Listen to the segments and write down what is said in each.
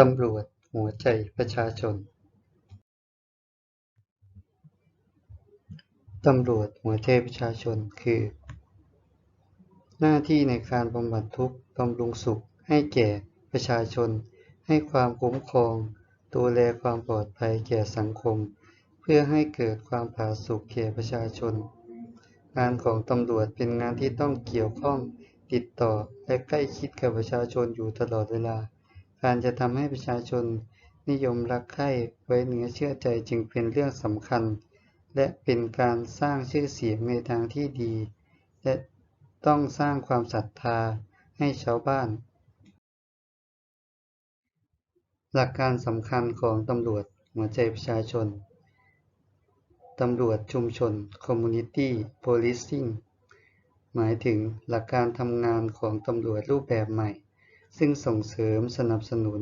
ตำรวจหัวใจประชาชน ตำรวจหัวใจประชาชนคือ หน้าที่ในการบำบัดทุกข์บำรุงสุขให้แก่ประชาชน ให้ความคุ้มครอง ดูแลความปลอดภัยแก่สังคม เพื่อให้เกิดความผาสุกแก่ประชาชน งานของตำรวจเป็นงานที่ต้องเกี่ยวข้องติดต่อและใกล้ชิดกับประชาชนอยู่ตลอดเวลา การจะทำให้ประชาชนนิยมรักใคร่ไว้เนื้อเชื่อใจจึงเป็นเรื่องสำคัญ และเป็นการสร้างชื่อเสียงในทางที่ดี และต้องสร้างความศรัทธาให้ชาวบ้าน หลักการสำคัญของตำรวจหัวใจประชาชน ตำรวจชุมชน Community Policing หมายถึงหลักการทำงานของตำรวจรูปแบบใหม่ ซึ่งส่งเสริมสนับสนุน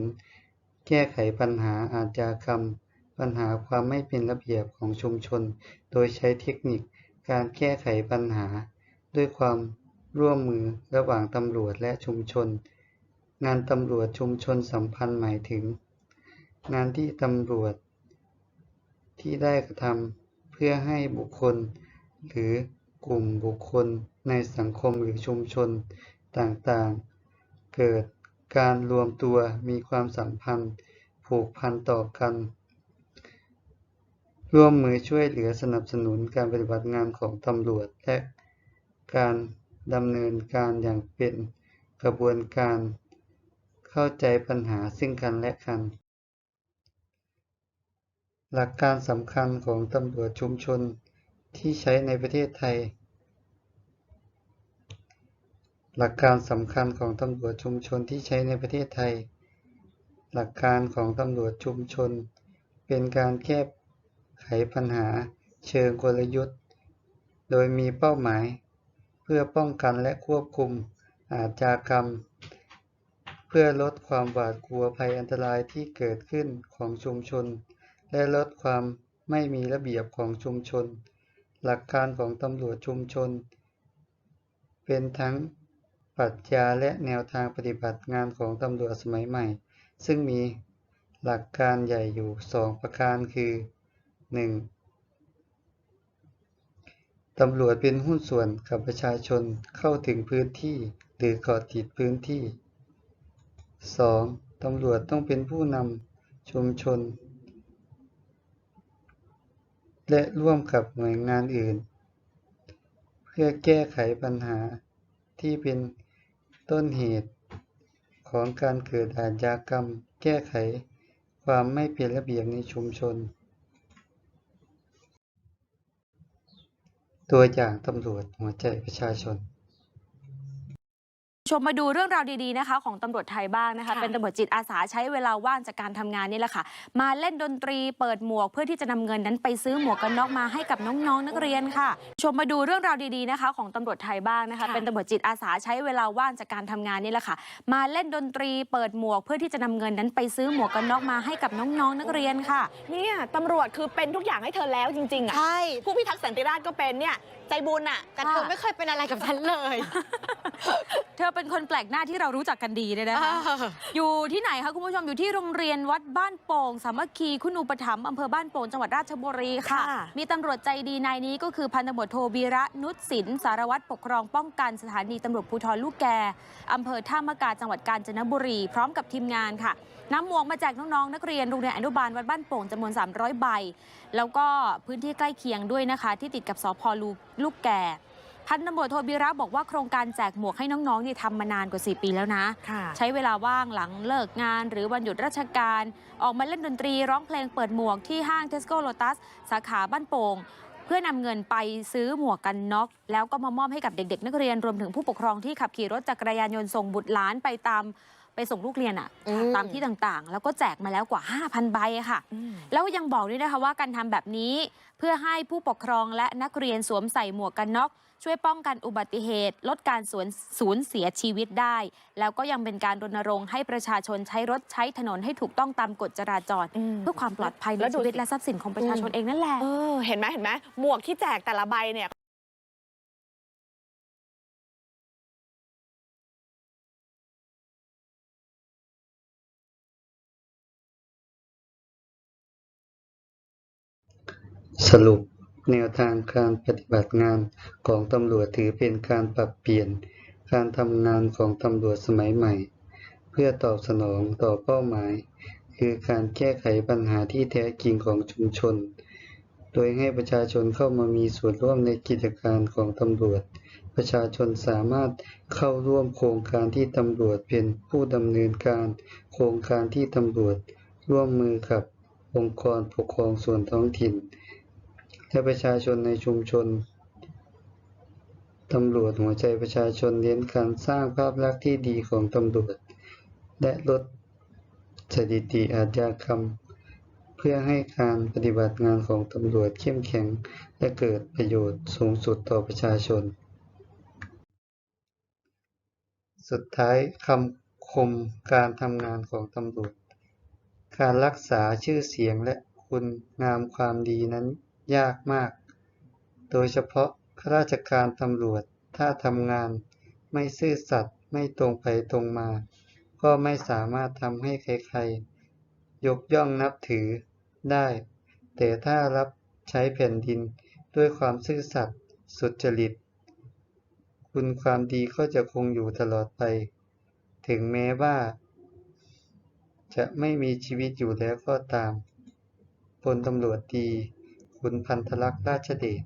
แก้ไขปัญหาอาชญากรรม ปัญหาความไม่เป็นระเบียบของชุมชน โดยใช้เทคนิคการแก้ไขปัญหา ด้วยความร่วมมือระหว่างตำรวจและชุมชน งานตำรวจชุมชนสัมพันธ์หมายถึง งานที่ตำรวจ ที่ได้กระทำเพื่อให้บุคคล หรือกลุ่มบุคคลในสังคมหรือชุมชนต่างๆ เกิด การรวมตัวมีความสัมพันธ์ผูกพันต่อกัน ร่วมมือช่วยเหลือสนับสนุนการปฏิบัติงานของตำรวจ และการดำเนินการอย่างเป็นกระบวนการ เข้าใจปัญหาซึ่งกันและกัน หลักการสำคัญของตำรวจชุมชนที่ใช้ในประเทศไทย หลักการสำคัญของตำรวจชุมชนที่ใช้ในประเทศไทย หลักการของตำรวจชุมชน เป็นการแก้ไขปัญหาเชิงกลยุทธ์ โดยมีเป้าหมาย เพื่อป้องกันและควบคุมอาชญากรรม เพื่อลดความหวาดกลัวภัยอันตรายที่เกิดขึ้นของชุมชน และลดความไม่มีระเบียบของชุมชน หลักการของตำรวจชุมชน เป็นทั้ง ปรัชญาและแนวทางปฏิบัติงานของตำรวจสมัยใหม่ ซึ่งมีหลักการใหญ่อยู่สองประการคือ 1. ตำรวจเป็นหุ้นส่วนกับประชาชนเข้าถึงพื้นที่ หรือเกาะติดพื้นที่ 2. ตำรวจต้องเป็นผู้นำชุมชน และร่วมกับหน่วยงานอื่น เพื่อแก้ไขปัญหาที่เป็น ต้นเหตุของการเกิดอาชญากรรม แก้ไขความไม่เป็นระเบียบในชุมชน ตัวอย่างตำรวจหัวใจประชาชน ชมมาดูเรื่องราวดีๆนะคะ ของตำรวจไทยบ้างนะคะค่ะเป็นตำรวจจิตอาสาใช้เวลาว่างจากการทำงานนี่แหละค่ะ มาเล่นดนตรีเปิดหมวกเพื่อที่จะนำเงินนั้นไปซื้อหมวกกันน็อกมาให้กับน้องๆนักเรียนค่ะ ชมมาดูเรื่องราวดีๆนะคะ ของตำรวจไทยบ้างนะคะค่ะเป็นตำรวจจิตอาสาใช้เวลาว่างจากการทำงานนี่แหละค่ะ มาเล่นดนตรีเปิดหมวกเพื่อที่จะนำเงินนั้นไปซื้อหมวกกันน็อกมาให้กับน้องๆนักเรียนค่ะ เนี่ยตำรวจคือเป็นทุกอย่างให้เธอแล้วจริงๆอะใช่ ผู้พิทักษ์สันติราษฎร์ก็เป็นเนี่ยใจบุญอะแต่เธอไม่เคยเป็นอะไรกับฉันเลย เธอเป็นคนแปลกหน้าที่เรารู้จักกันดีเลยนะคะอยู่ที่ไหนคะคุณผู้ชมอยู่ที่โรงเรียนวัดบ้านโป่งสามัคคีคุณูปถัมภ์อำเภอบ้านโป่งจังหวัดราชบุรีค่ะค่ะ มีตำรวจใจดีนายนี้ก็คือพันตำรวจโทวีระนุชศิลป์สารวัตรปกครองป้องกันสถานีตำรวจภูธรลูกแกอำเภอท่ามะกาจังหวัดกาญจนบุรี พร้อมกับทีมงานค่ะนำหมวกมาแจกน้องๆนักเรียนโรงเรียนอนุบาลวัดบ้านโป่งจำนวน 300 ใบ แล้วก็พื้นที่ใกล้เคียงด้วยนะคะ ที่ติดกับสพลูลูกแก พันตำรวจโทวีระบอกว่าโครงการแจกหมวกให้น้องๆเนี่ยทำมานานกว่า 4 ปีแล้วนะค่ะใช้เวลาว่างหลังเลิกงาน หรือวันหยุดราชการ ออกมาเล่นดนตรีร้องเพลงเปิดหมวกที่ห้างเทสโก้โ t ตัสสาขาบ้านโป่งเพื่อนำเงินไปซื้อหมวกกันน็อก แล้วก็มามอบให้กับเด็ก ๆ นักเรียนรวมถึงผู้ปกครองที่ขับขี่รถจักรยานยนต์ส่งบุตรหลานไปตามไป ส่งลูกเรียนอะอืมตามที่ต่างๆ แล้วก็แจกมาแล้วกว่า 5,000 ใบอะค่ะอืมแล้วยังบอกด้วยนะคะว่าการทำแบบนี้เพื่อให้ผู้ปกครองและนักเรียนสวมใส่หมวกกันน็อกช่วยป้องกันอุบัติเหตุ ลดการสูญสูญเสียชีวิตได้ แล้วก็ยังเป็นการรณรงค์ให้ประชาชนใช้รถใช้ถนนให้ถูกต้องตามกฎจราจรอืมเพื่อความปลอดภัยในแล้วดูชีวิตสิและทรัพย์สินของประชาชนเองนั่นแหละเออเห็นไหมเห็นไหมหมวกที่แจกแต่ละใบเนี่ย สรุปแนวทางการปฏิบัติงานของตำรวจถือเป็นการปรับเปลี่ยนการทำงานของตำรวจสมัยใหม่ เพื่อตอบสนองต่อเป้าหมาย คือการแก้ไขปัญหาที่แท้จริงของชุมชน โดยให้ประชาชนเข้ามามีส่วนร่วมในกิจการของตำรวจ ประชาชนสามารถเข้าร่วมโครงการที่ตำรวจเป็นผู้ดำเนินการ โครงการที่ตำรวจร่วมมือกับองค์กรปกครองส่วนท้องถิ่น และประชาชนในชุมชนตำรวจหัวใจประชาชนเน้นการสร้างภาพลักษณ์ที่ดีของตำรวจ และลดสถิติอาชญากรรม เพื่อให้การปฏิบัติงานของตำรวจเข้มแข็ง และเกิดประโยชน์สูงสุดต่อประชาชน สุดท้ายคำคมการทำงานของตำรวจ การรักษาชื่อเสียงและคุณงามความดีนั้น ยากมาก โดยเฉพาะข้าราชการตำรวจถ้าทำงาน ไม่ซื่อสัตย์ไม่ตรงไปตรงมา ก็ไม่สามารถทำให้ใครๆ ยกย่องนับถือได้ แต่ถ้ารับใช้แผ่นดินด้วยความซื่อสัตย์สุจริต คุณความดีก็จะคงอยู่ตลอดไป ถึงแม้ว่า จะไม่มีชีวิตอยู่แล้วก็ตามพลตำรวจตี คุณพันธลักษณ์ ราชเดช